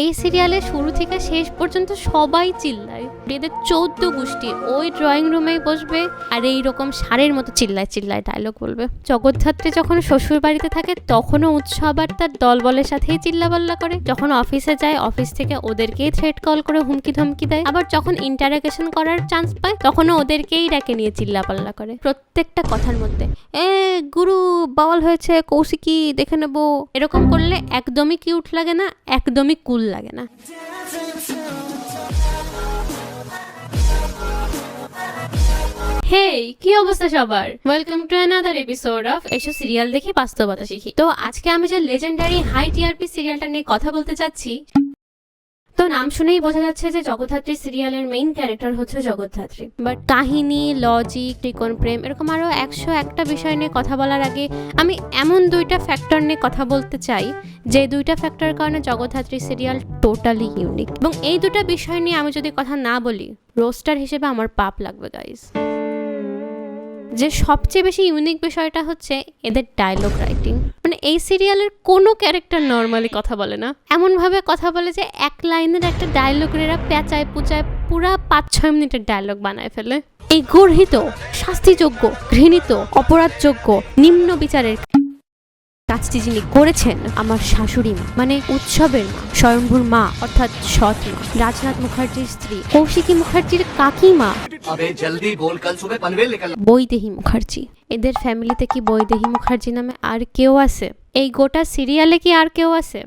এই সিরিয়ালে শুরু থেকে শেষ পর্যন্ত সবাই চিল্লায়। এদের চৌদ্দ গোষ্ঠী ওই ড্রয়িং রুমেই বসবে আর এই রকম সারের মতো চিল্লায় চিল্লায় ডায়লগ বলবে। জগদ্ধাত্রী যখন শ্বশুর বাড়িতে থাকে, তখনও উৎসব আর তার দলবলের সাথেই চিল্লাপাল্লা করে। যখন অফিসে যায় অফিস থেকে ওদেরকেই থ্রেট কল করে হুমকি ধমকি দেয়। আবার যখন ইন্টারাগেশন করার চান্স পায়, তখনও ওদেরকেই ডেকে নিয়ে চিল্লাপাল্লা করে। প্রত্যেকটা কথার মধ্যে, এ গুরু, বাওয়াল হয়েছে, কৌশিকি, দেখে নেব। এরকম করলে একদমই কিউট লাগে না, একদমই কুল লাগে না। হেই কি অবস্থা সবার? Welcome to another episode of এসো সিরিয়াল দেখে বাস্তবতা শিখি। তো আজকে আমি যে লেজেন্ডারি হাই টিআরপি সিরিয়ালটা নিয়ে কথা বলতে চাচ্ছি তো নাম শুনেই বোঝা যাচ্ছে যে জগদ্ধাত্রী সিরিয়ালের মেইন ক্যারেক্টার হচ্ছে জগদ্ধাত্রী। বাট কাহিনী লজিক ত্রিকোণ প্রেম, এরকম আরও একশো একটা বিষয় নিয়ে কথা বলার আগে আমি এমন দুইটা ফ্যাক্টর নিয়ে কথা বলতে চাই, যে দুইটা ফ্যাক্টর কারণে জগদ্ধাত্রী সিরিয়াল টোটালি ইউনিক এবং এই দুটা বিষয় নিয়ে আমি যদি কথা না বলি রোস্টার হিসেবে আমার পাপ লাগবে গাইজ যে সবচেয়ে বেশি ইউনিক বিষয়টা হচ্ছে এদের ডায়লগ রাইটিং মানে এই সিরিয়ালের কোনো ক্যারেক্টার নর্মালি কথা বলে না। এমনভাবে কথা বলে যে এক লাইনের একটা ডায়লগের এরা পেঁচায় পুচায় পুরা পাঁচ ছয় মিনিটের ডায়লগ বানায় ফেলে। এই গর্হিত, শাস্তিযোগ্য, ঘৃণিত, অপরাধযোগ্য, নিম্ন বিচারের কাজটি যিনি করেছেন আমার শাশুড়ি মা মানে উৎসবের মা স্বয়ংভূর মা অর্থাৎ সৎ মা। রাজনাথ মুখার্জির স্ত্রী কৌশিকী মুখার্জির কাকিমা। বৈদেহী মুখার্জি। এদের ফ্যামিলিতে কি বৈদেহী মুখার্জি নামে আর কেউ আছে? এই গোটা সিরিয়ালে কি আর কেউ আছে?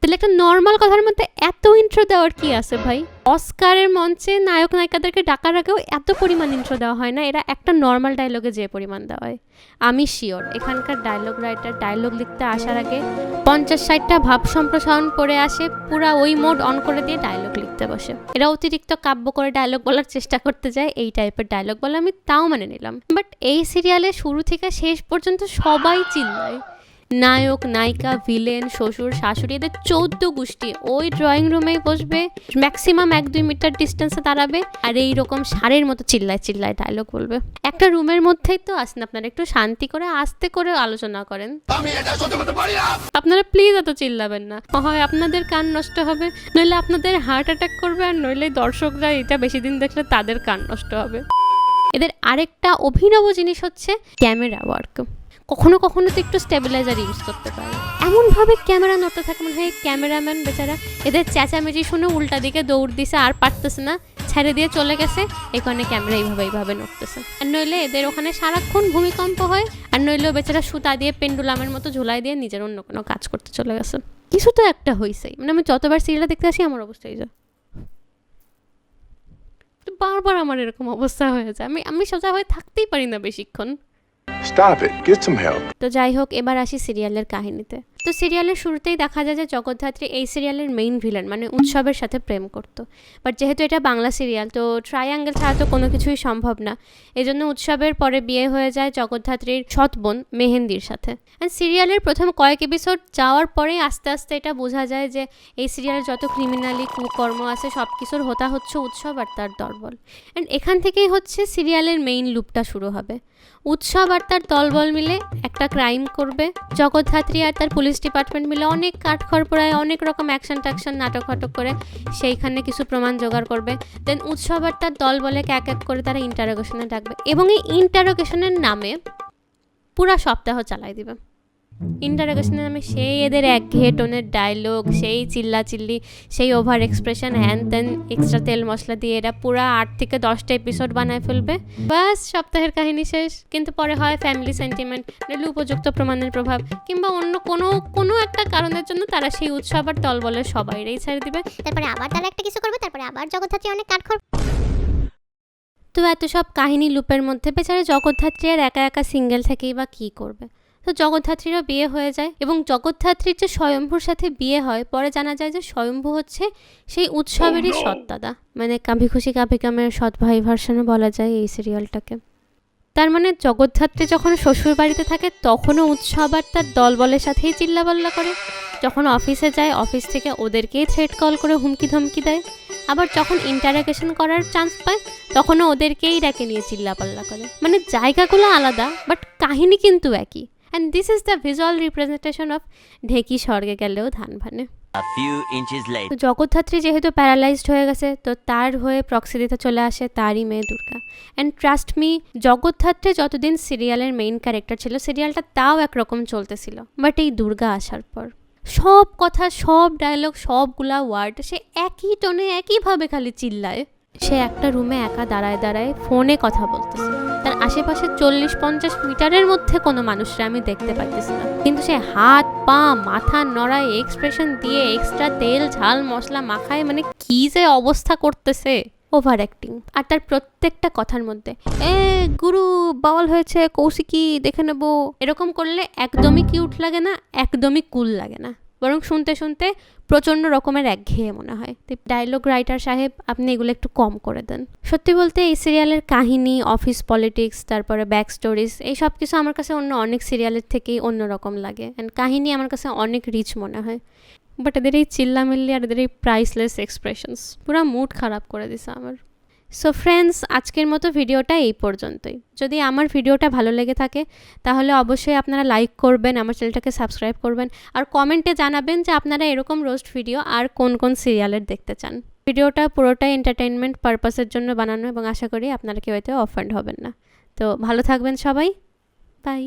তাহলে একটা নর্মাল কথার মধ্যে এত ইন্ট্রো দেওয়ার কি আছে ভাই? অস্কারের মঞ্চে নায়ক নায়িকাদেরকে ডাকার আগেও এত পরিমাণ ইন্ট্রো দেওয়া হয় না, এরা একটা নর্মাল ডায়লগে যে পরিমাণ দেওয়া হয়। আমি শিওর এখানকার ডায়লগ রাইটার ডায়লগ লিখতে আসার আগে পঞ্চাশ ষাটটা ভাব সম্প্রসারণ করে আসে, পুরা ওই মোড অন করে দিয়ে ডায়লগ লিখতে বসে। এরা অতিরিক্ত কাব্য করে ডায়লগ বলার চেষ্টা করতে যায়, এই টাইপের ডায়লগ বলে আমি তাও মানে নিলাম। বাট এই সিরিয়ালে শুরু থেকে শেষ পর্যন্ত সবাই চিল্লায়। নায়ক নায়িকা ভিলেন শ্বশুর শাশুড়ি এদের চৌদ্দ গোষ্ঠী। ওই ড্রয়িং রুমেই বসবে ম্যাক্সিমাম এক দুই মিটার ডিস্টেন্সে দাঁড়াবে আর এই রকম সারের মতো চিল্লায় চিল্লায় ডায়লগ বলবে। একটা রুমের মধ্যেই তো আসেন আপনারা একটু শান্তি করে আস্তে করে আলোচনা করেন। আপনারা প্লিজ এত চিল্লাবেন না। হয় আপনাদের কান নষ্ট হবে নইলে আপনাদের হার্ট অ্যাটাক করবে আর নইলে দর্শকরা এটা বেশি দিন দেখলে তাদের কান নষ্ট হবে। এদের আরেকটা অভিনব জিনিস হচ্ছে ক্যামেরা ওয়ার্ক কখনো কখনো তো একটু স্টেবিলাইজার ইউজ করতে পারে। এমনভাবে ক্যামেরা নড়তে থাকে, মনে হয় ক্যামেরাম্যান বেচারা এদের চেঁচামেচি শুনে উল্টা দিকে দৌড় দিছে আর পারতেছে না, ছেড়ে দিয়ে চলে গেছে। এখানে ক্যামেরা এইভাবে এইভাবে নড়তেছে। আর নইলে এদের ওখানে সারাক্ষণ ভূমিকম্প হয়, আর নইলেও বেচারা সুতা দিয়ে পেন্ডুলামের মতো ঝুলাই দিয়ে নিজের অন্য কোনো কাজ করতে চলে গেছে। কিছু তো একটা হয়েছেই মানে আমি যতবার সিরিয়ালটা দেখতে আসি, আমার অবস্থা এই যায় বারবার আমার এরকম অবস্থা হয়ে যায়। আমি আমি সোজা হয়ে থাকতেই পারি না বেশিক্ষণ। তো যাই হোক এবার আসি সিরিয়ালের কাহিনীতে। তো সিরিয়ালের শুরুতেই দেখা যায় যে জগদ্ধাত্রী এই সিরিয়ালের মেইন ভিলেন মানে উৎসবের সাথে প্রেম করত। বাট যেহেতু এটা বাংলা সিরিয়াল, তো ট্রায়াঙ্গেল ছাড়া তো কোনো কিছুই সম্ভব না। এই জন্য উৎসবের পরে বিয়ে হয়ে যায় জগদ্ধাত্রীর সৎ বোন মেহেন্দির সাথে। অ্যান্ড সিরিয়ালের প্রথম কয়েক এপিসোড যাওয়ার পরেই আস্তে আস্তে এটা বোঝা যায় যে এই সিরিয়ালের যত ক্রিমিনালি কুকর্ম আছে সব কিছুর হোতা হচ্ছে উৎসব আর তার দলবল। অ্যান্ড এখান থেকেই হচ্ছে সিরিয়ালের মেইন লুপটা শুরু হবে। উৎসব আর তার দলবল মিলে একটা ক্রাইম করবে। জগদ্ধাত্রী আর তার পুলিশ ডিপার্টমেন্ট মিলে অনেক কাঠখড় পোড়ায়, অনেক রকম অ্যাকশন ট্যাকশন নাটক ফাটক করে সেইখানে কিছু প্রমাণ জোগাড় করবে। দেন উৎসব আর তার দল বলে এক এক করে তারা ইন্টারোগেশনে ডাকবে। এবং এই ইন্টারোগেশনের নামে পুরা সপ্তাহ চালাই দিবে। ইন্টারোগেশনের নামে সেই এদের একঘেয়ে টোনের ডায়লগ সেই চিল্লা চিল্লি সেই ওভার এক্সপ্রেশন হ্যান তেন এক্সট্রা তেল মশলা দিয়ে এরা পুরা আট থেকে দশটা এপিসোড বানায় ফেলবে। বাস সপ্তাহের কাহিনী শেষ। কিন্তু পরে হয় ফ্যামিলি সেন্টিমেন্ট নইলে উপযুক্ত প্রমাণের প্রভাব। কিংবা অন্য কোনো কোনো একটা কারণের জন্য তারা সেই উৎসব আর দলবলের সবাইরাই ছেড়ে দিবে। তারপরে আবার তারা একটা কিছু করবে তারপরে আবার জগদ্ধাত্রী অনেক কাঠখড়। তো এত সব কাহিনী লুপের মধ্যে বেচারা জগদ্ধাত্রী আর একা একা সিঙ্গেল থেকেই বা কী করবে? তো জগদ্ধাত্রীরও বিয়ে হয়ে যায় এবং জগদ্ধাত্রীর যে স্বয়ম্ভুর সাথে বিয়ে হয় পরে জানা যায় যে স্বয়ম্ভু হচ্ছে সেই উৎসবেরই সৎ দাদা মানে কাভি খুশি কাভি কামের সৎ ভাই ভার্সনে বলা যায় এই সিরিয়ালটাকে। তার মানে জগদ্ধাত্রী যখন শ্বশুর বাড়িতে থাকে তখনও উৎসব আর তার দলবলের সাথেই চিল্লাপাল্লা করে। যখন অফিসে যায় অফিস থেকে ওদেরকেই থ্রেট কল করে হুমকি ধমকি দেয়। আবার যখন ইন্টারাগেশন করার চান্স পায় তখনও ওদেরকেই ডেকে নিয়ে চিল্লাপাল্লা করে। মানে জায়গাগুলো আলাদা বাট কাহিনী কিন্তু একই। And this is the visual representation of ঢেকি স্বর্গে গেলেও ধান ভানে A few inches later. তো জগদ্ধাত্রী যেহেতু প্যারালাইজড হয়ে গেছে তো তার হয়ে প্রক্সি দিতে চলে আসে তারই মেয়ে Durga. And trust me Jagaddhatri যতদিন সিরিয়ালের মেইন ক্যারেক্টার ছিল সিরিয়ালটা তাও একরকম চলতেছিল। বাট এই দুর্গা আসার পর সব কথা সব ডায়লগ সবগুলা ওয়ার্ড সে একই টোনে একইভাবে খালি চিল্লায়। সে একটা রুমে একা দাঁড়ায় দাঁড়ায় ফোনে কথা বলতেছে। তার আশেপাশে চল্লিশ পঞ্চাশ মিটারের মধ্যে কোনো মানুষরা আমি দেখতে পাইতেছি না। কিন্তু সে হাত, পা, মাথা নড়ায় এক্সপ্রেশন দিয়ে এক্সট্রা তেল, ঝাল, মশলা মাখায় মানে কি যে অবস্থা করতেছে। ওভার অ্যাক্টিং আর তার প্রত্যেকটা কথার মধ্যে, এ গুরু, বাওয়াল হয়েছে, কৌশিকি, দেখে নেব। এরকম করলে একদমই কিউট লাগে না, একদমই কুল লাগে না। বরং শুনতে শুনতে প্রচণ্ড রকমের একঘেয়ে মনে হয়। তো ডায়লগ রাইটার সাহেব, আপনি এগুলো একটু কম করে দেন। সত্যি বলতে এই সিরিয়ালের কাহিনী অফিস পলিটিক্স তারপরে ব্যাক স্টোরিজ এই সব কিছু আমার কাছে অন্য অনেক সিরিয়ালের থেকেই অন্যরকম লাগে। অ্যান্ড কাহিনী আমার কাছে অনেক রিচ মনে হয়। বাট এদের এই চিল্লামিল্লি আর এদের এই প্রাইসলেস এক্সপ্রেশনস পুরো মুড খারাপ করে দিছে আমার। সো ফ্রেন্ডস আজকের মতো ভিডিওটা এই পর্যন্তই। যদি আমার ভিডিওটা ভালো লেগে থাকে, তাহলে অবশ্যই আপনারা লাইক করবেন, আমার চ্যানেলটাকে সাবস্ক্রাইব করবেন, আর কমেন্টে জানাবেন যে আপনারা এরকম রোস্ট ভিডিও আর কোন কোন সিরিয়ালের দেখতে চান। ভিডিওটা পুরোটাই এন্টারটেনমেন্ট পারপাসের জন্য বানানো এবং আশা করি আপনারা কেউ এতে অফেন্ড হবেন না। তো ভালো থাকবেন সবাই। বাই